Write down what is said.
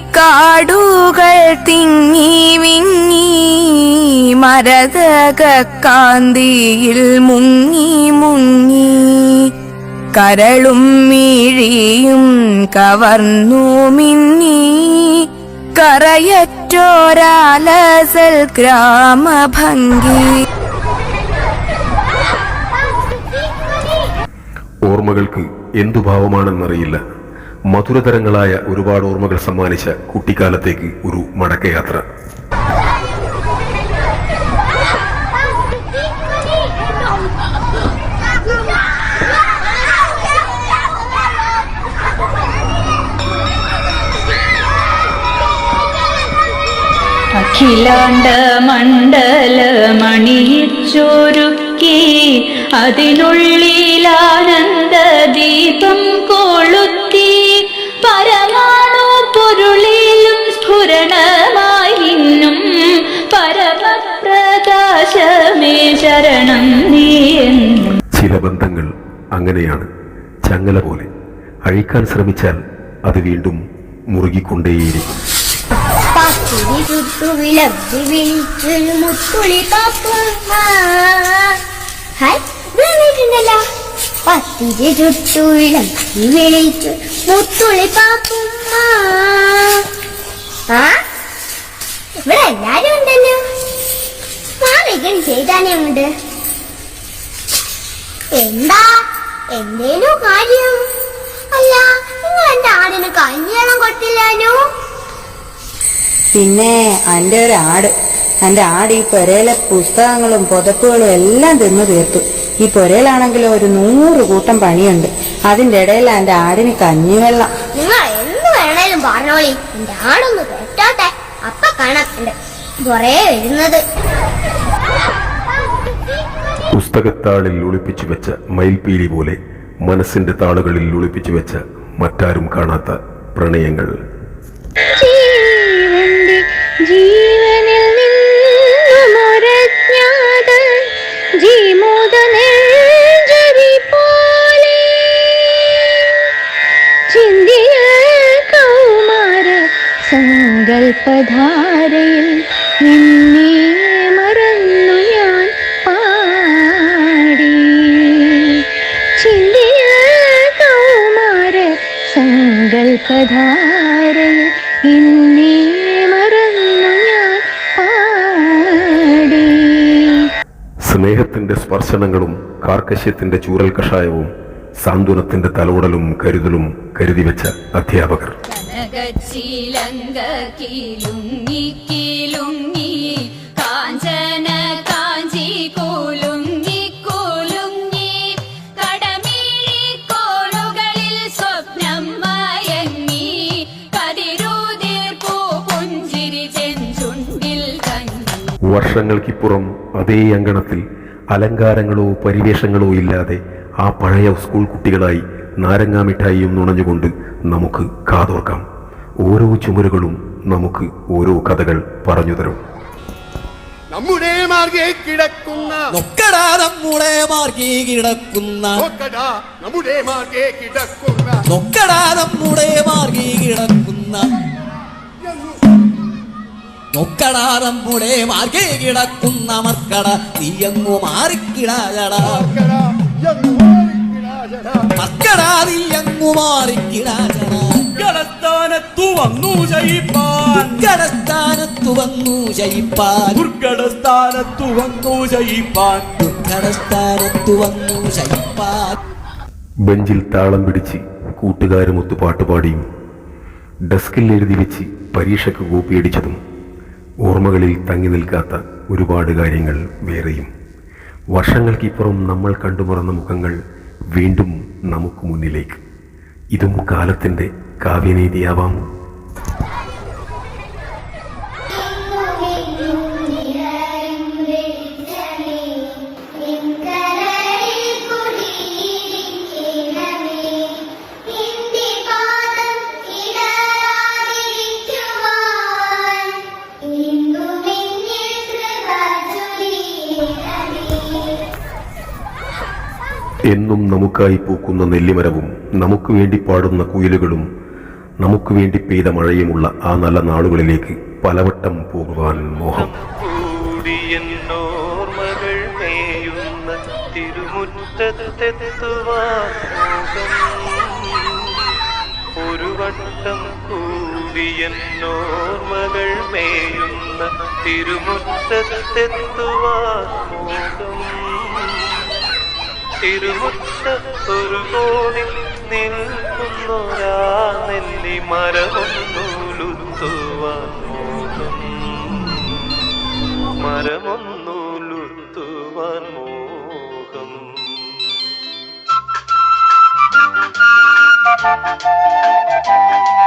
മലരണിക്കാടുകൾ തിങ്ങി വിങ്ങി മരതക കാന്തിയിൽ മുങ്ങി മുങ്ങി കരളും മീഴിയും കവർന്നു മിന്നി. കറയറ്റോരാലസൽ ഗ്രാമഭംഗി. ഓർമ്മകൾക്ക് എന്തു ഭാവമാണെന്നറിയില്ല. മധുരതരങ്ങളായ ഒരുപാട് ഓർമ്മകൾ സമ്മാനിച്ച കുട്ടിക്കാലത്തേക്ക് ഒരു മടക്കയാത്ര. അഖിലാണ്ട മണ്ഡലമണിയിച്ചൊരുക്കി അതിനുള്ളിലാനന്ദ ദീപം കൊളുത്തി പരമാണു പൊരുളിലും സ്ഫുരണമായിന്നും പരമപ്രകാശമേ ശരണം നീ ചില ബന്ധങ്ങൾ അങ്ങനെയാണ് ചങ്ങല പോലെ അഴിക്കാൻ ശ്രമിച്ചാൽ അത് വീണ്ടും മുറുകിക്കൊണ്ടേയിരിക്കും. പത്തിരി ചുട്ടു വിളമ്പി വിളിച്ചൊരു മുത്തുളി വന്നിട്ടുണ്ടല്ലോ പത്തിരി ചുട്ടു വിളമ്പി വിളിച്ചു. മുത്തുളി ആ? ഇവിടെ എല്ലാരും ഉണ്ടല്ലോ. മാറിക്കൺ ചെയ്താനേ ഉണ്ട് എന്താ? എന്തേലും പിന്നെ എന്റെ ഒരു ആട്. എന്റെ ആട് ഈ പുരയിലെ പുസ്തകങ്ങളും പുതപ്പുകളും എല്ലാം തിന്നു തീർത്തു. ഈ പുരയിലാണെങ്കിലും ഒരു നൂറ് കൂട്ടം പണിയുണ്ട്. അതിന്റെ ഇടയിൽ എന്റെ ആടിന് കഞ്ഞിവെള്ളം. നിങ്ങൾ എന്ന് വേണേലും പറഞ്ഞോളി. എന്റെ ആടൊന്ന് കേട്ടോട്ടെ. അപ്പ കാണാം എന്റെ കൊറേ വരുന്നത്. പുസ്തകത്താളിൽ ഒളിപ്പിച്ചു വെച്ച മയിൽപീലി പോലെ മനസ്സിന്റെ താളുകളിൽ ഒളിപ്പിച്ചു വെച്ച മറ്റാരും കാണാത്ത പ്രണയങ്ങൾ. ജീവനിൽ സങ്കൽപ്പധാരയിൽ നിന്നെ മറന്നു ഞാൻ പാടി. ചിന്തിയ കൗമാര സങ്കൽപ്പധാരയിൽ സ്പർശനങ്ങളും കാർക്കശ്യത്തിന്റെ ചൂരൽ കഷായവും സാന്ത്വനത്തിന്റെ തലോടലും കരുതലും കരുതി വെച്ച അധ്യാപകർ. വർഷങ്ങൾക്കിപ്പുറം അതേ അങ്കണത്തിൽ അലങ്കാരങ്ങളോ പരിവേഷങ്ങളോ ഇല്ലാതെ ആ പഴയ സ്കൂൾ കുട്ടികളായി നാരങ്ങാ മിഠായിയും നുണഞ്ഞുകൊണ്ട് നമുക്ക് കാതോർക്കാം. ഓരോ ചുമരുകളും നമുക്ക് ഓരോ കഥകൾ പറഞ്ഞു തരും. നമ്മുടെ മാർഗേ കിടക്കുന്ന നോക്കടാ നമ്മുടെ മാർഗേ കിടക്കുന്ന. നോക്കടാ നമ്മുടെ മാർഗേ കിടക്കുന്ന നോക്കടാ നമ്മുടെ മാർഗേ കിടക്കുന്ന. നൊക്കടാ നമ്മുടെ മാർഗി കിടക്കുന്ന മർക്കട തീയങ്ങു മാറിക്കിടാജടാ. മർക്കടാ നീയങ്ങു മാറിക്കിടാജടാ സ്ഥാനത്തു വന്നു ജയിപ്പാൻ. കടസ്ഥാനത്തു വന്നു ജയിപ്പാൻ. ദുർഘടസ്ഥാനത്തു വന്നു ജയിപ്പാൻ. കടസ്ഥാനത്തു വന്നു ജയിപ്പാൻ. ബെഞ്ചിൽ താളം പിടിച്ച് കൂട്ടുകാരുമൊത്ത് പാട്ടുപാടിയും ഡെസ്കിൽ എഴുതി വെച്ച് പരീക്ഷയ്ക്ക് കോപ്പിയടിച്ചതും ഓർമ്മകളിൽ തങ്ങി നിൽക്കാത്ത ഒരുപാട് കാര്യങ്ങൾ വേറെയും. വർഷങ്ങൾക്കിപ്പുറം നമ്മൾ കണ്ടുമറന്ന മുഖങ്ങൾ വീണ്ടും നമുക്ക് മുന്നിലേക്ക്. ഇതും കാലത്തിന്റെ കാവ്യനീതിയാവാം. എന്നും നമുക്കായി പൂക്കുന്ന നെല്ലിമരവും നമുക്ക് വേണ്ടി പാടുന്ന കുയിലുകളും നമുക്ക് വേണ്ടി പെയ്ത മഴയുമുള്ള ആ നല്ല നാളുകളിലേക്ക് പലവട്ടം പോകുവാൻ മോഹം. ഒരു വട്ടം കൂടിയെന്നോർമകൾ മേയുന്ന തിരുമുറ്റത്തെത്തുവാൻ മോഹം ഒരു കോണിൽ നിൽക്കുന്നൊരാ നെല്ലി മരമൊന്നുലുത്തുവാൻ മോഹം. മരമൊന്നുലുത്തുവാൻ മോഹം ും.